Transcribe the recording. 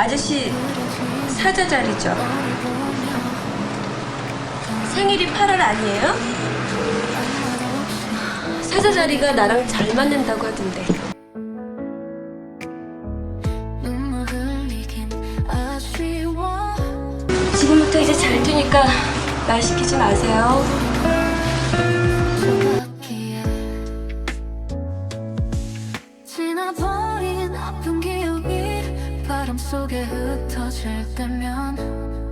아저씨 사자 자리죠? 생일이 8월 아니에요? 사자 자리가 나랑 잘 맞는다고 하던데. 지금부터 이제 잘 테니까 말 시키지 마세요. 기억이 바람 속에 흩어질 때면